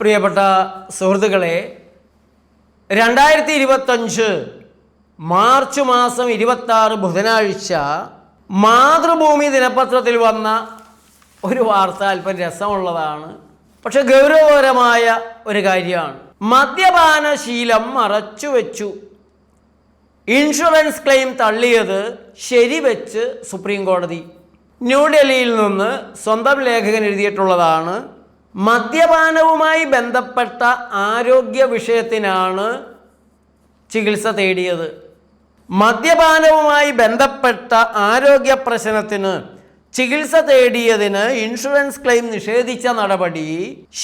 പ്രിയപ്പെട്ട സുഹൃത്തുക്കളെ രണ്ടായിരത്തി ഇരുപത്തഞ്ച് മാർച്ച് മാസം ഇരുപത്തി ആറ് ബുധനാഴ്ച മാതൃഭൂമി ദിനപത്രത്തിൽ വന്ന ഒരു വാർത്ത അല്പം രസമുള്ളതാണ് പക്ഷെ ഗൗരവകരമായ ഒരു കാര്യമാണ്. മദ്യപാനശീലം മറച്ചു വെച്ചു ഇൻഷുറൻസ് ക്ലെയിം തള്ളിയത് ശരിവെച്ച് സുപ്രീം കോടതി. ന്യൂഡൽഹിയിൽ നിന്ന് സ്വന്തം ലേഖകൻ എഴുതിയിട്ടുള്ളതാണ് മദ്യപാനവുമായി ബന്ധപ്പെട്ട ആരോഗ്യ വിഷയത്തിനാണ് ചികിത്സ തേടിയത്. മദ്യപാനവുമായി ബന്ധപ്പെട്ട ആരോഗ്യ പ്രശ്നത്തിന് ചികിത്സ തേടിയതിന് ഇൻഷുറൻസ് ക്ലെയിം നിഷേധിച്ച നടപടി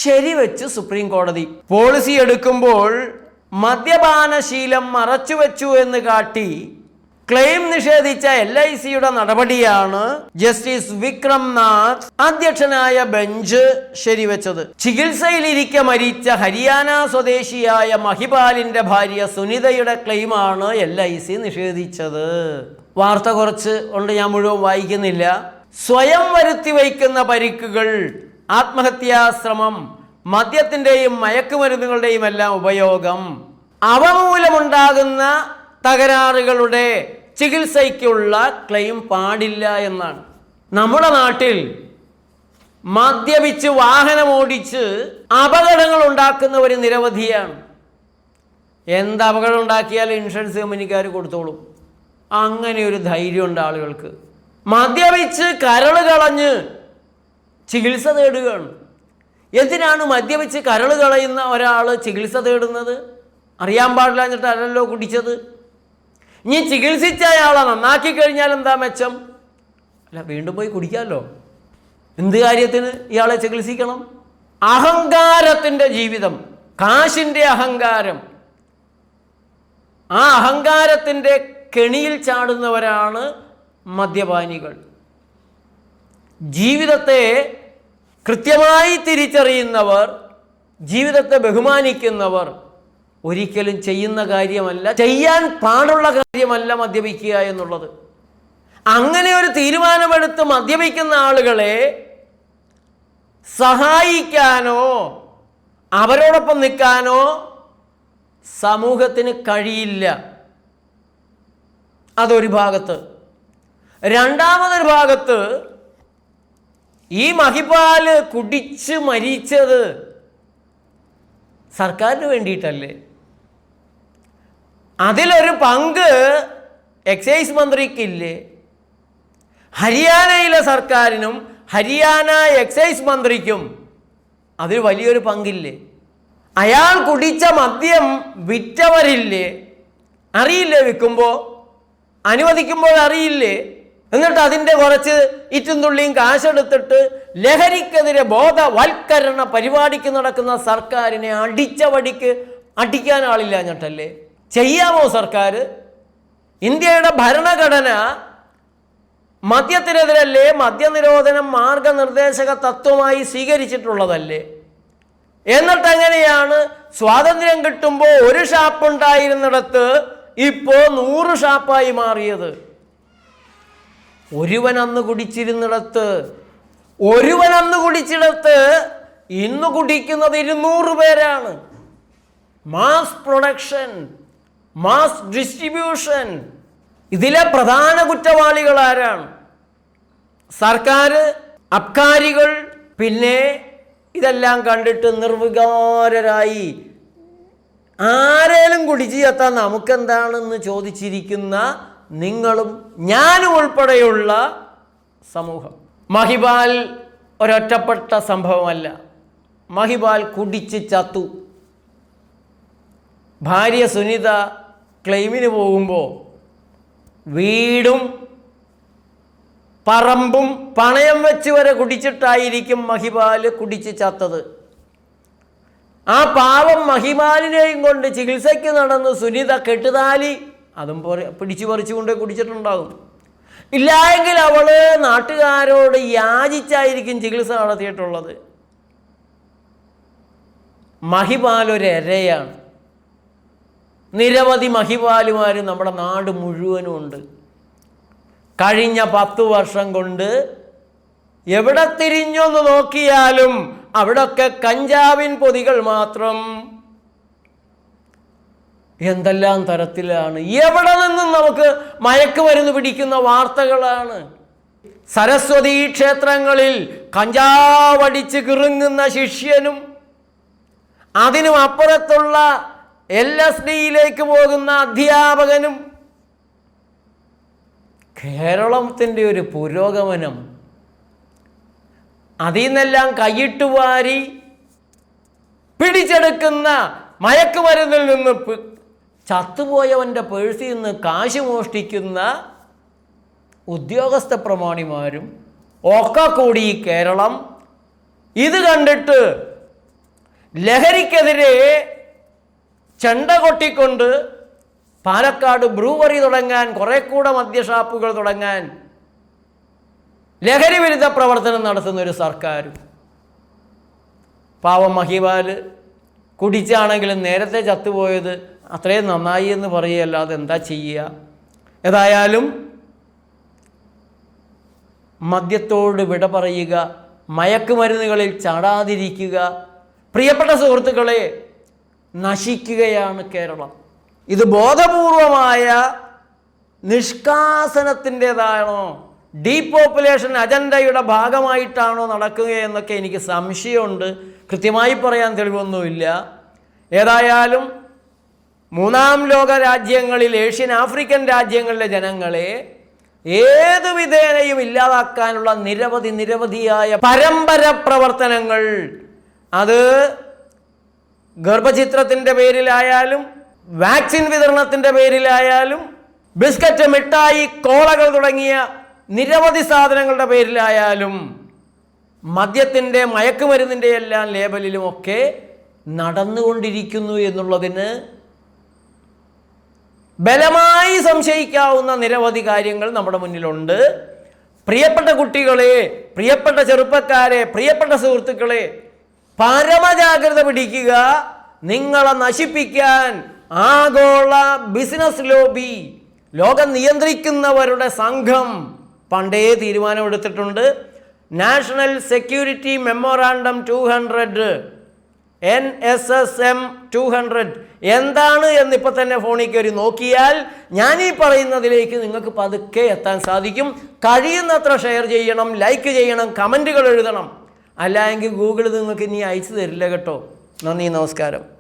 ശരിവെച്ച് സുപ്രീം കോടതി. പോളിസി എടുക്കുമ്പോൾ മദ്യപാനശീലം മറച്ചുവെച്ചു എന്ന് കാട്ടി ക്ലെയിം നിഷേധിച്ച എൽ ഐ സിയുടെ നടപടിയാണ് ജസ്റ്റിസ് വിക്രം നാഥ് അധ്യക്ഷനായ ബെഞ്ച് ശരിവെച്ചത്. ചികിത്സയിലിരിക്കെ മരിച്ച ഹരിയാന സ്വദേശിയായ മഹിപാലിന്റെ ഭാര്യ സുനിതയുടെ ക്ലെയിമാണ് എൽ ഐ സി നിഷേധിച്ചത്. വാർത്ത കുറച്ച് കൊണ്ട് ഞാൻ മുഴുവൻ വായിക്കുന്നില്ല. സ്വയം വരുത്തി വയ്ക്കുന്ന പരിക്കുകൾ ആത്മഹത്യാശ്രമം മദ്യത്തിന്റെയും മയക്കുമരുന്നുകളുടെയും എല്ലാം ഉപയോഗം അവ മൂലമുണ്ടാകുന്ന തകരാറുകളുടെ ചികിത്സയ്ക്കുള്ള ക്ലെയിം പാടില്ല എന്നാണ്. നമ്മുടെ നാട്ടിൽ മദ്യപിച്ച് വാഹനം ഓടിച്ച് അപകടങ്ങൾ ഉണ്ടാക്കുന്നവർ നിരവധിയാണ്. എന്ത് അപകടം ഉണ്ടാക്കിയാലും ഇൻഷുറൻസ് കമ്പനിക്കാർ കൊടുത്തോളും. അങ്ങനെ ഒരു ധൈര്യമുണ്ട് ആളുകൾക്ക്. മദ്യപിച്ച് കരൾ കളഞ്ഞ് ചികിത്സ തേടുകയാണ്. എന്തിനാണ് മദ്യപിച്ച് കരൾ കളയുന്ന ഒരാൾ ചികിത്സ തേടുന്നത്? അറിയാൻ പാടില്ല എന്നിട്ട് അല്ലല്ലോ കുടിച്ചത്. ഇനി ചികിത്സിച്ച അയാളെ നന്നാക്കി കഴിഞ്ഞാൽ എന്താ മെച്ചം? അല്ല വീണ്ടും പോയി കുടിക്കാമല്ലോ എന്ത് കാര്യത്തിന് ഇയാളെ ചികിത്സിക്കണം? അഹങ്കാരത്തിന്റെ ജീവിതം. കാശിന്റെ അഹങ്കാരം. ആ അഹങ്കാരത്തിന്റെ കെണിയിൽ ചാടുന്നവരാണ് മദ്യപാനികൾ. ജീവിതത്തെ കൃത്യമായി തിരിച്ചറിയുന്നവർ ജീവിതത്തെ ബഹുമാനിക്കുന്നവർ ഒരിക്കലും ചെയ്യുന്ന കാര്യമല്ല ചെയ്യാൻ പാടുള്ള കാര്യമല്ല മദ്യപിക്കുക എന്നുള്ളത്. അങ്ങനെ ഒരു തീരുമാനമെടുത്ത് മദ്യപിക്കുന്ന ആളുകളെ സഹായിക്കാനോ അവരോടൊപ്പം നിൽക്കാനോ സമൂഹത്തിന് കഴിയില്ല. അതൊരു ഭാഗത്ത്. രണ്ടാമതൊരു ഭാഗത്ത് ഈ മഹിപാൽ കുടിച്ച് മരിച്ചത് സർക്കാരിന് വേണ്ടിയിട്ടല്ലേ? അതിലൊരു പങ്ക് എക്സൈസ് മന്ത്രിക്കില്ലേ? ഹരിയാനയിലെ സർക്കാരിനും ഹരിയാന എക്സൈസ് മന്ത്രിക്കും അതിൽ വലിയൊരു പങ്കില്ലേ? അയാൾ കുടിച്ച മദ്യം വിറ്റവരില്ലേ? അറിയില്ലേ വിൽക്കുമ്പോൾ അനുവദിക്കുമ്പോൾ അറിയില്ലേ? എന്നിട്ട് അതിന്റെ കുറച്ച് ഇറ്റും തുള്ളിയും കാശെടുത്തിട്ട് ലഹരിക്കെതിരെ ബോധവൽക്കരണ പരിപാടിക്ക് നടക്കുന്ന സർക്കാരിനെ അടിച്ച വടിക്ക് അടിക്കാൻ ആളില്ല എന്നിട്ടല്ലേ? ചെയ്യാമോ സർക്കാർ ഇന്ത്യയുടെ ഭരണഘടന മദ്യത്തിനെതിരല്ലേ മദ്യനിരോധനം മാർഗനിർദ്ദേശക തത്വമായി സ്വീകരിച്ചിട്ടുള്ളതല്ലേ? എന്നിട്ട് എങ്ങനെയാണ് സ്വാതന്ത്ര്യം കിട്ടുമ്പോൾ ഒരു ഷാപ്പ് ഉണ്ടായിരുന്നിടത്ത് ഇപ്പോൾ നൂറ് ഷാപ്പായി മാറിയത്? ഒരുവൻ അന്ന് കുടിച്ചിരുന്നിടത്ത് ഒരുവൻ അന്ന് കുടിച്ചിടത്ത് ഇന്ന് കുടിക്കുന്നത് ഇരുന്നൂറ് പേരാണ്. മാസ് പ്രൊഡക്ഷൻ മാസ് ഡിസ്ട്രിബ്യൂഷൻ ഇതിലെ പ്രധാന കുറ്റവാളികൾ ആരാണ്? സർക്കാർ അബ്കാരികൾ പിന്നെ ഇതെല്ലാം കണ്ടിട്ട് നിർവികാരരായി. ആരേലും കുടിച്ചു ചെത്താൻ നമുക്കെന്താണെന്ന് ചോദിച്ചിരിക്കുന്ന നിങ്ങളും ഞാനും ഉൾപ്പെടെയുള്ള സമൂഹം. മഹിബാൽ ഒരൊറ്റപ്പെട്ട സംഭവമല്ല. മഹിബാൽ കുടിച്ച് ചത്തു. ഭാര്യ സുനിത ക്ലെയിമിന് പോകുമ്പോൾ വീടും പറമ്പും പണയം വെച്ച് വരെ കുടിച്ചിട്ടായിരിക്കും മഹിബാൽ കുടിച്ച് ചത്തത്. ആ പാവം മഹിമാലിനെയും കൊണ്ട് ചികിത്സയ്ക്ക് നടന്ന് സുനിത കെട്ടുതാലി അതും പിടിച്ചു പറിച്ചുകൊണ്ട് കുടിച്ചിട്ടുണ്ടാകും. ഇല്ലായെങ്കിൽ അവൾ നാട്ടുകാരോട് യാചിച്ചായിരിക്കും ചികിത്സ നടത്തിയിട്ടുള്ളത്. മഹിപാൽ ഒരു എരയാണ് നിരവധി മഹിപാലുമാർ നമ്മുടെ നാട് മുഴുവനും ഉണ്ട്. കഴിഞ്ഞ പത്ത് വർഷം കൊണ്ട് എവിടെ തിരിഞ്ഞൊന്ന് നോക്കിയാലും അവിടൊക്കെ കഞ്ചാവിൻ പൊതികൾ മാത്രം. എന്തെല്ലാം തരത്തിലാണ്? എവിടെ നിന്നും നമുക്ക് മയക്കുമരുന്ന് പിടിക്കുന്ന വാർത്തകളാണ്? സരസ്വതി ക്ഷേത്രങ്ങളിൽ കഞ്ചാവടിച്ച് കിറുങ്ങുന്ന ശിഷ്യനും അതിനും അപ്പുറത്തുള്ള എൽ എസ് ഡിയിലേക്ക് പോകുന്ന അധ്യാപകനും കേരളത്തിന്റെ ഒരു പുരോഗമനം അതിൽ നിന്നെല്ലാം കൈയിട്ടുവാരി പിടിച്ചെടുക്കുന്ന മയക്കുമരുന്നിൽ നിന്ന് ചത്തുപോയവന്റെ പേഴ്സിൽ നിന്ന് കാശ് മോഷ്ടിക്കുന്ന ഉദ്യോഗസ്ഥ പ്രമാണിമാരും ഒക്കെ കൂടി കേരളം ഇത് കണ്ടിട്ട് ലഹരിക്കെതിരെ ചെണ്ട കൊട്ടിക്കൊണ്ട് പാലക്കാട് ബ്രൂവറി തുടങ്ങാൻ കുറെ കൂടെ മദ്യഷാപ്പുകൾ തുടങ്ങാൻ ലഹരി വിരുദ്ധ പ്രവർത്തനം നടത്തുന്ന ഒരു സർക്കാർ പാവം മഹിബാൽ കുടിച്ചാണെങ്കിലും നേരത്തെ ചത്തുപോയത് അത്രയും നന്നായി എന്ന് പറയുകയല്ലാതെ എന്താ ചെയ്യുക? ഏതായാലും മദ്യത്തോട് വിട പറയുക മയക്കുമരുന്നുകളിൽ ചാടാതിരിക്കുക. പ്രിയപ്പെട്ട സുഹൃത്തുക്കളെ നശിക്കുകയാണ് കേരളം. ഇത് ബോധപൂർവമായ നിഷ്കാസനത്തിന്റെതാണോ? ഡീപോപ്പുലേഷൻ അജണ്ടയുടെ ഭാഗമായിട്ടാണോ നടക്കുകയെന്നൊക്കെ എനിക്ക് സംശയമുണ്ട്. കൃത്യമായി പറയാൻ തെളിവൊന്നുമില്ല. ഏതായാലും മൂന്നാം ലോക രാജ്യങ്ങളിൽ ഏഷ്യൻ ആഫ്രിക്കൻ രാജ്യങ്ങളിലെ ജനങ്ങളെ ഏതു വിധേനയും ഇല്ലാതാക്കാനുള്ള നിരവധി നിരവധിയായ പരമ്പര പ്രവർത്തനങ്ങൾ. അത് ഗർഭചിത്രത്തിന്റെ പേരിലായാലും വാക്സിൻ വിതരണത്തിന്റെ പേരിലായാലും ബിസ്ക്കറ്റ് മിഠായി കോളകൾ തുടങ്ങിയ നിരവധി സാധനങ്ങളുടെ പേരിലായാലും മദ്യത്തിന്റെ മയക്കുമരുന്നിന്റെ എല്ലാം ലേബലിലുമൊക്കെ നടന്നുകൊണ്ടിരിക്കുന്നു എന്നുള്ളതിന് ബലമായി സംശയിക്കാവുന്ന നിരവധി കാര്യങ്ങൾ നമ്മുടെ മുന്നിലുണ്ട്. പ്രിയപ്പെട്ട കുട്ടികളെ പ്രിയപ്പെട്ട ചെറുപ്പക്കാരെ പ്രിയപ്പെട്ട സുഹൃത്തുക്കളെ പരമജാഗ്രത പിടിക്കുക നിങ്ങളെ നശിപ്പിക്കാൻ ആഗോള ബിസിനസ് ലോബി ലോകം നിയന്ത്രിക്കുന്നവരുടെ സംഘം പണ്ടേ തീരുമാനമെടുത്തിട്ടുണ്ട്. National security memorandum two hundred N S S M two hundred എന്താണ് എന്നിപ്പോൾ തന്നെ ഫോണിൽ കയറി നോക്കിയാൽ ഞാൻ ഈ പറയുന്നതിലേക്ക് നിങ്ങൾക്ക് പതുക്കെ എത്താൻ സാധിക്കും. കഴിയുന്നത്ര ഷെയർ ചെയ്യണം ലൈക്ക് ചെയ്യണം കമന്റുകൾ എഴുതണം. അല്ല എങ്കിൽ ഗൂഗിൾ നിങ്ങൾക്ക് ഇനി അയച്ചു തരില്ല കേട്ടോ. നന്ദി നമസ്കാരം.